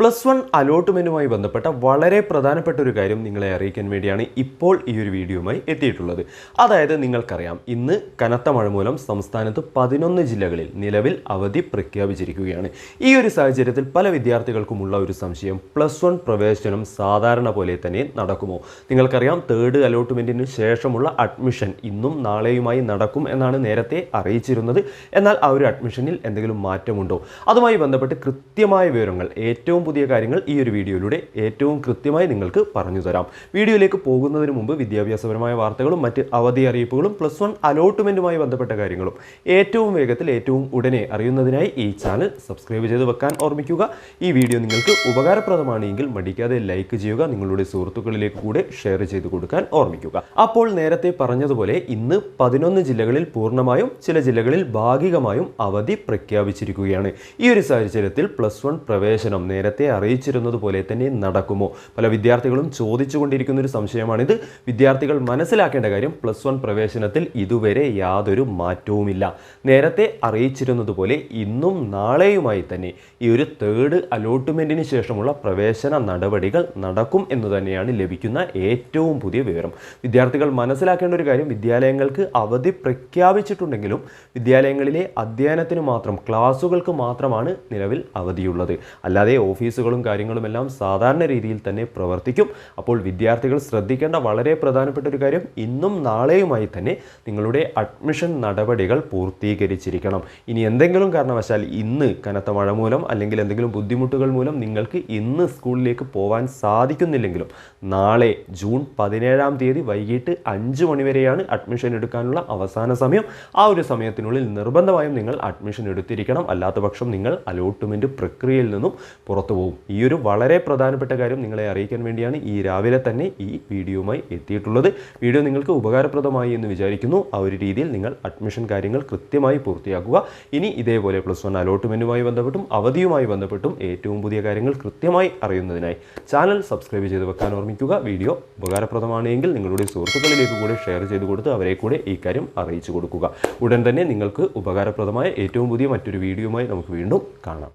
Plus one അലോട്ട്മെന്റുമായി ബന്ധപ്പെട്ട വളരെ പ്രധാനപ്പെട്ട ഒരു കാര്യം നിങ്ങളെ അറിയിക്കാൻ വേണ്ടിയാണ് ഇപ്പോൾ ഈ ഒരു വീഡിയോയുമായി എത്തിയിട്ടുള്ളത്. അതായത് നിങ്ങൾക്കറിയാം ഇന്ന് കനത്ത മഴ മൂലം സംസ്ഥാനത്ത് പതിനൊന്ന് ജില്ലകളിൽ നിലവിൽ അവധി പ്രഖ്യാപിച്ചിരിക്കുകയാണ്. ഈ ഒരു സാഹചര്യത്തിൽ പല വിദ്യാർത്ഥികൾക്കുമുള്ള ഒരു സംശയം പ്ലസ് വൺ പ്രവേശനം സാധാരണ പോലെ തന്നെ നടക്കുമോ? നിങ്ങൾക്കറിയാം തേർഡ് അലോട്ട്മെന്റിന് ശേഷമുള്ള അഡ്മിഷൻ ഇന്നും നാളെയുമായി നടക്കും എന്നാണ് നേരത്തെ അറിയിച്ചിരുന്നത്. എന്നാൽ ആ ഒരു അഡ്മിഷനിൽ എന്തെങ്കിലും മാറ്റമുണ്ടോ? അതുമായി ബന്ധപ്പെട്ട് കൃത്യമായ വിവരങ്ങൾ ഏറ്റവും പുതിയ കാര്യങ്ങൾ ഈ ഒരു വീഡിയോയിലൂടെ ഏറ്റവും കൃത്യമായി നിങ്ങൾക്ക് പറഞ്ഞു തരാം. വീഡിയോയിലേക്ക് പോകുന്നതിന് മുമ്പ് വിദ്യാഭ്യാസപരമായ വാർത്തകളും മറ്റ് അവധി അറിയിപ്പുകളും പ്ലസ് വൺ അലോട്ട്മെന്റുമായി ബന്ധപ്പെട്ട കാര്യങ്ങളും ഏറ്റവും വേഗത്തിൽ ഏറ്റവും ഉടനെ അറിയുന്നതിനായി ഈ ചാനൽ സബ്സ്ക്രൈബ് ചെയ്ത് വെക്കാൻ ഓർമ്മിക്കുക. ഈ വീഡിയോ നിങ്ങൾക്ക് ഉപകാരപ്രദമാണെങ്കിൽ മടിക്കാതെ ലൈക്ക് ചെയ്യുക നിങ്ങളുടെ സുഹൃത്തുക്കളിലേക്ക് കൂടെ ഷെയർ ചെയ്ത് കൊടുക്കാൻ ഓർമ്മിക്കുക. അപ്പോൾ നേരത്തെ പറഞ്ഞതുപോലെ ഇന്ന് പതിനൊന്ന് ജില്ലകളിൽ പൂർണമായും ചില ജില്ലകളിൽ ഭാഗികമായും അവധി പ്രഖ്യാപിച്ചിരിക്കുകയാണ്. ഈ ഒരു സാഹചര്യത്തിൽ പ്ലസ് വൺ പ്രവേശനം നേരത്തെ അറിയിച്ചിരുന്നത് പോലെ തന്നെ നടക്കുമോ? പല വിദ്യാർത്ഥികളും ചോദിച്ചുകൊണ്ടിരിക്കുന്ന ഒരു സംശയമാണിത്. വിദ്യാർത്ഥികൾ മനസ്സിലാക്കേണ്ട കാര്യം പ്ലസ് വൺ പ്രവേശനത്തിൽ ഇതുവരെ യാതൊരു മാറ്റവുമില്ല. നേരത്തെ അറിയിച്ചിരുന്നത് പോലെ ഇന്നും നാളെയുമായി തന്നെ ഈ ഒരു തേർഡ് അലോട്ട്മെന്റിന് ശേഷമുള്ള പ്രവേശന നടപടികൾ നടക്കും എന്ന് തന്നെയാണ് ലഭിക്കുന്ന ഏറ്റവും പുതിയ വിവരം. വിദ്യാർത്ഥികൾ മനസ്സിലാക്കേണ്ട ഒരു കാര്യം വിദ്യാലയങ്ങൾക്ക് അവധി പ്രഖ്യാപിച്ചിട്ടുണ്ടെങ്കിലും വിദ്യാലയങ്ങളിലെ അധ്യയനത്തിന് മാത്രം ക്ലാസ്സുകൾക്ക് മാത്രമാണ് നിലവിൽ അവധിയുള്ളത്. അല്ലാതെ ഓഫീസുകളും കാര്യങ്ങളും എല്ലാം സാധാരണ രീതിയിൽ തന്നെ പ്രവർത്തിക്കും. അപ്പോൾ വിദ്യാർത്ഥികൾ ശ്രദ്ധിക്കേണ്ട വളരെ പ്രധാനപ്പെട്ട ഒരു കാര്യം ഇന്നും നാളെയുമായി തന്നെ നിങ്ങളുടെ അഡ്മിഷൻ നടപടികൾ പൂർത്തീകരിച്ചിരിക്കണം. ഇനി എന്തെങ്കിലും കാരണവശാൽ ഇന്ന് കനത്ത മഴ മൂലം അല്ലെങ്കിൽ എന്തെങ്കിലും ബുദ്ധിമുട്ടുകൾ മൂലം നിങ്ങൾക്ക് ഇന്ന് സ്കൂളിലേക്ക് പോകാൻ സാധിക്കുന്നില്ലെങ്കിലും നാളെ ജൂൺ പതിനേഴാം തീയതി വൈകിട്ട് അഞ്ച് മണിവരെയാണ് അഡ്മിഷൻ എടുക്കാനുള്ള അവസാന സമയം. ആ ഒരു സമയത്തിനുള്ളിൽ നിർബന്ധമായും നിങ്ങൾ അഡ്മിഷൻ എടുത്തിരിക്കണം. അല്ലാത്ത നിങ്ങൾ അലോട്ട്മെന്റ് പ്രക്രിയയിൽ നിന്നും പുറത്തു പോകും ഈ ഒരു വളരെ പ്രധാനപ്പെട്ട കാര്യം നിങ്ങളെ അറിയിക്കാൻ വേണ്ടിയാണ് ഈ രാവിലെ തന്നെ ഈ വീഡിയോയുമായി എത്തിയിട്ടുള്ളത്. വീഡിയോ നിങ്ങൾക്ക് ഉപകാരപ്രദമായി എന്ന് വിചാരിക്കുന്നു. ആ ഒരു രീതിയിൽ നിങ്ങൾ അഡ്മിഷൻ കാര്യങ്ങൾ കൃത്യമായി പൂർത്തിയാക്കുക. ഇനി ഇതേപോലെ പ്ലസ് വൺ അലോട്ട്മെന്റുമായി ബന്ധപ്പെട്ടും അവധിയുമായി ബന്ധപ്പെട്ടും ഏറ്റവും പുതിയ കാര്യങ്ങൾ കൃത്യമായി അറിയുന്നതിനായി ചാനൽ സബ്സ്ക്രൈബ് ചെയ്ത് വെക്കാൻ ഓർമ്മിക്കുക. വീഡിയോ ഉപകാരപ്രദമാണെങ്കിൽ നിങ്ങളുടെ സുഹൃത്തുക്കളിലേക്ക് കൂടെ ഷെയർ ചെയ്ത് കൊടുത്ത് അവരെ കൂടെ ഈ കാര്യം അറിയിച്ചു കൊടുക്കുക. ഉടൻ തന്നെ നിങ്ങൾക്ക് ഉപകാരപ്രദമായ ഏറ്റവും പുതിയ മറ്റൊരു വീഡിയോയുമായി നമുക്ക് വീണ്ടും കാണാം.